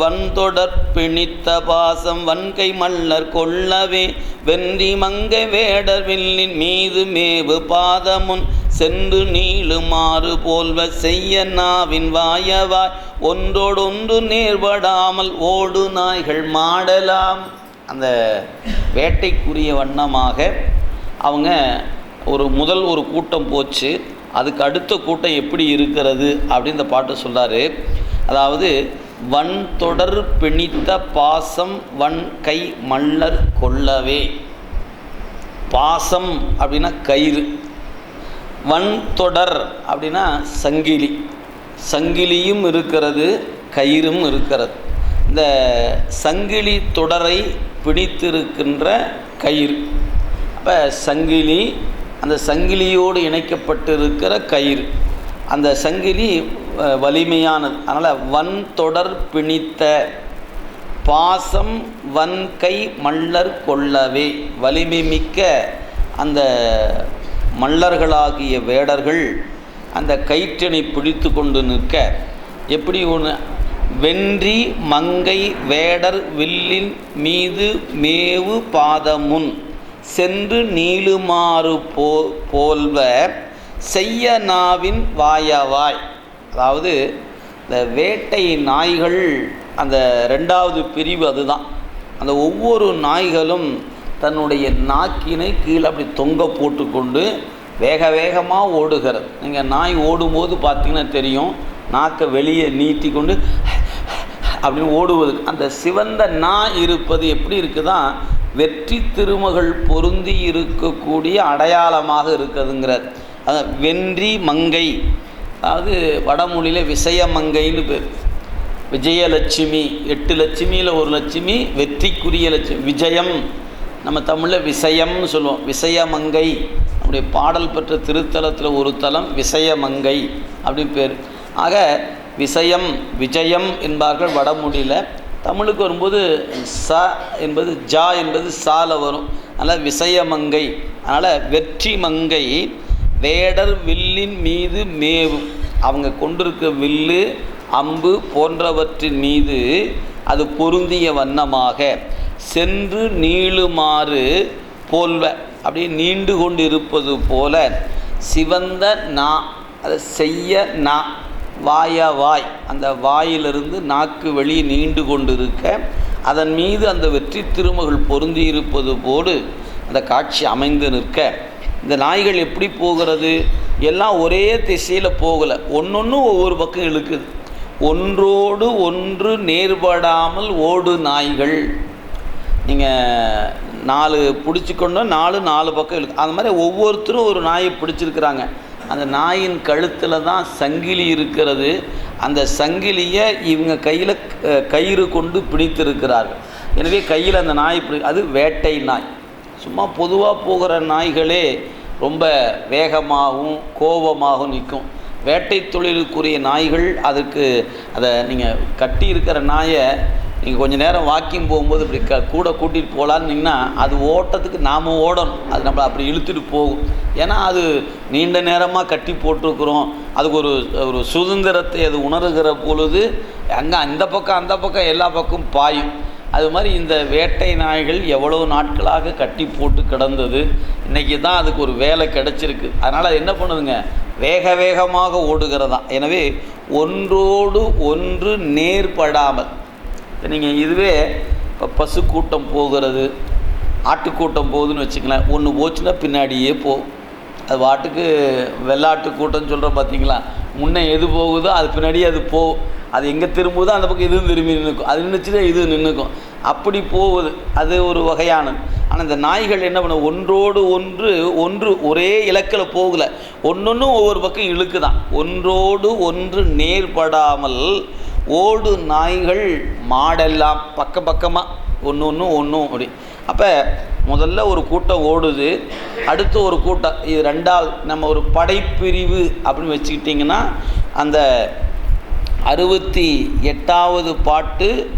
வன்தொடர்பிணித்த பாசம் வன்கை மல்லர் கொள்ளவே வென்றி மங்கை வேடர் வில்லின் மீது மேவு பாதமுன் சென்று நீளுமாறு போல்வ செய்ய நாவின் வாயவாய் ஒன்றோடொன்று நேர்படாமல் ஓடு நாய்கள் மாடலாம். அந்த வேட்டைக்குரிய வண்ணமாக அவங்க ஒரு முதல் ஒரு கூட்டம் போச்சு. அதுக்கு அடுத்த கூட்டம் எப்படி இருக்கிறது அப்படின்னு இந்த பாட்டு சொன்னார் அதாவது வன் தொடர் பிணித்த பாசம் வன் கை மல்லர் கொள்ளவே. பாசம் அப்படின்னா கயிறு. வன் தொடர் அப்படின்னா சங்கிலி. சங்கிலியும் இருக்கிறது கயிறும் இருக்கிறது. இந்த சங்கிலி தொடரை பிடித்திருக்கின்ற கயிறு. அப்போ சங்கிலி அந்த சங்கிலியோடு இணைக்கப்பட்டிருக்கிற கயிறு. அந்த சங்கிலி வலிமையானது. அதனால் வன் தொடர் பிணித்த பாசம் வன்கை மல்லர் கொள்ளவே. வலிமை மிக்க அந்த மல்லர்களாகிய வேடர்கள் அந்த கயிற்றினை பிடித்து கொண்டு நிற்க. எப்படி ஒன்று வென்றி மங்கை வேடர் வில்லின் மீது மேவு பாதமுன் சென்று நீளுமாறு போ போல்வ செய்ய நாவின் வாயவாய். அதாவது இந்த வேட்டை நாய்கள் அந்த ரெண்டாவது பிரிவு அதுதான். அந்த ஒவ்வொரு நாய்களும் தன்னுடைய நாக்கினை கீழே அப்படி தொங்க போட்டுக்கொண்டு வேக வேகமாக ஓடுகிறது. நீங்கள் நாய் ஓடும்போது பார்த்தீங்கன்னா தெரியும் நாக்கை வெளியே நீட்டி கொண்டு அப்படின்னு ஓடுவது. அந்த சிவந்த நா இருப்பது எப்படி இருக்குதான் வெற்றி திருமகள் பொருந்தி இருக்கக்கூடிய அடையாளமாக இருக்குதுங்கிறார் அதான் வென்றி மங்கை. அதாவது வடமொழியில் விசயமங்கைன்னு பேர். விஜயலட்சுமி எட்டு லட்சுமியில் ஒரு லட்சுமி வெற்றிக்குரிய லட்சுமி விஜயம். நம்ம தமிழில் விசயம்னு சொல்லுவோம். விசயமங்கை நம்முடைய பாடல் பெற்ற திருத்தலத்தில் ஒரு தலம் விசயமங்கை அப்படின்னு பேர். ஆக விசயம் விஜயம் என்பார்கள் வடமொழியில். தமிழுக்கு வரும்போது ச என்பது ஜா என்பது சால வரும். அதனால் விசயமங்கை அதனால் வெற்றி மங்கை வேடர் வில்லின் மீது மேவும். அவங்க கொண்டிருக்க வில்லு அம்பு போன்றவற்றின் மீது அது பொருந்திய வண்ணமாக. சென்று நீளுமாறு போல்வ. அப்படியே நீண்டு கொண்டு இருப்பது போல சிவந்த நா அதை செய்ய நா வாய வாய். அந்த வாயிலிருந்து நாக்கு வெளியே நீண்டு கொண்டு இருக்க அதன் மீது அந்த வெற்றி திருமகள் பொருந்தியிருப்பது போடு. அந்த காட்சி அமைந்து நிற்க. இந்த நாய்கள் எப்படி போகிறது? எல்லாம் ஒரே திசையில் போகலை. ஒன்று ஒவ்வொரு பக்கம் இழுக்குது. ஒன்றோடு ஒன்று நேர்படாமல் ஓடு நாய்கள். நீங்கள் நாலு பிடிச்சிக்கொண்டா நாலு நாலு பக்கம் இழுக்கு. அந்த மாதிரி ஒவ்வொருத்தரும் ஒரு நாயை பிடிச்சிருக்கிறாங்க. அந்த நாயின் கழுத்தில் தான் சங்கிலி இருக்கிறது. அந்த சங்கிலியை இவங்க கையில் கயிறு கொண்டு பிடித்திருக்கிறார்கள். எனவே கையில் அந்த நாய் பிடி அது வேட்டை நாய். சும்மா பொதுவாக போகிற நாய்களே ரொம்ப வேகமாகவும் கோபமாகவும் நிற்கும். வேட்டை தொழிலுக்குரிய நாய்கள் அதுக்கு அதை நீங்கள் கட்டி இருக்கிற நாயை நீங்கள் கொஞ்சம் நேரம் வாக்கிங் போகும்போது இப்படி க கூட கூட்டிகிட்டு போகலான்னிங்கன்னா அது ஓட்டத்துக்கு நாம் ஓடணும். அது நம்மளை அப்படி இழுத்துட்டு போகும். ஏன்னா அது நீண்ட நேரமாக கட்டி போட்டிருக்கிறோம். அதுக்கு ஒரு ஒரு சுதந்திரத்தை அது உணர்கிற பொழுது அங்கே அந்த பக்கம் அந்த பக்கம் எல்லா பக்கம் பாயும். அது மாதிரி இந்த வேட்டை நாய்கள் எவ்வளோ நாட்களாக கட்டி போட்டு கிடந்தது இன்றைக்கி தான் அதுக்கு ஒரு வேலை கிடச்சிருக்கு. அதனால் அது என்ன பண்ணுதுங்க? வேக வேகமாக ஓடுகிறதா. எனவே ஒன்றோடு ஒன்று நேர்படாமல் இப்போ நீங்கள் இதுவே இப்போ பசு கூட்டம் போகிறது ஆட்டுக்கூட்டம் போகுதுன்னு வச்சுக்கலாம் ஒன்று போச்சுன்னா பின்னாடியே போகும் அது வாட்டுக்கு வெள்ளாட்டு கூட்டம்னு சொல்கிறோம் பார்த்தீங்களா முன்னே எது போகுதோ அது பின்னாடியே அது போகும் அது எங்கே திரும்புதோ அந்த பக்கம் இதுவும் திரும்பி நின்றுக்கும் அது நின்றுச்சுன்னா இது நின்றுக்கும் அப்படி போகுது அது ஒரு வகையானது. ஆனால் இந்த நாய்கள் என்ன பண்ண ஒன்றோடு ஒன்று ஒன்று ஒரே இலக்கில் போகலை. ஒன்றொன்றும் ஒவ்வொரு பக்கம் இழுக்குதான். ஒன்றோடு ஒன்று நேர்படாமல் ஓடு நாய்கள் மாடெல்லாம் பக்க பக்கமாக ஒன்று ஒன்றும் ஒன்றும் அப்படி. அப்போ முதல்ல ஒரு கூட்டம் ஓடுது. அடுத்து ஒரு கூட்டம் இது ரெண்டாவது நம்ம ஒரு படைப்பிரிவு அப்படின்னு வச்சுக்கிட்டிங்கன்னா அந்த அறுபத்தி எட்டாவது பாட்டு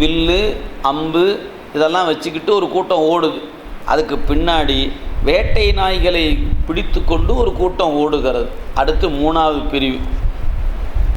வில்லு அம்பு இதெல்லாம் வச்சுக்கிட்டு ஒரு கூட்டம் ஓடுது. அதுக்கு பின்னாடி வேட்டை நாய்களை பிடித்து கொண்டு ஒரு கூட்டம் ஓடுகிறது. அடுத்து மூணாவது பிரிவு.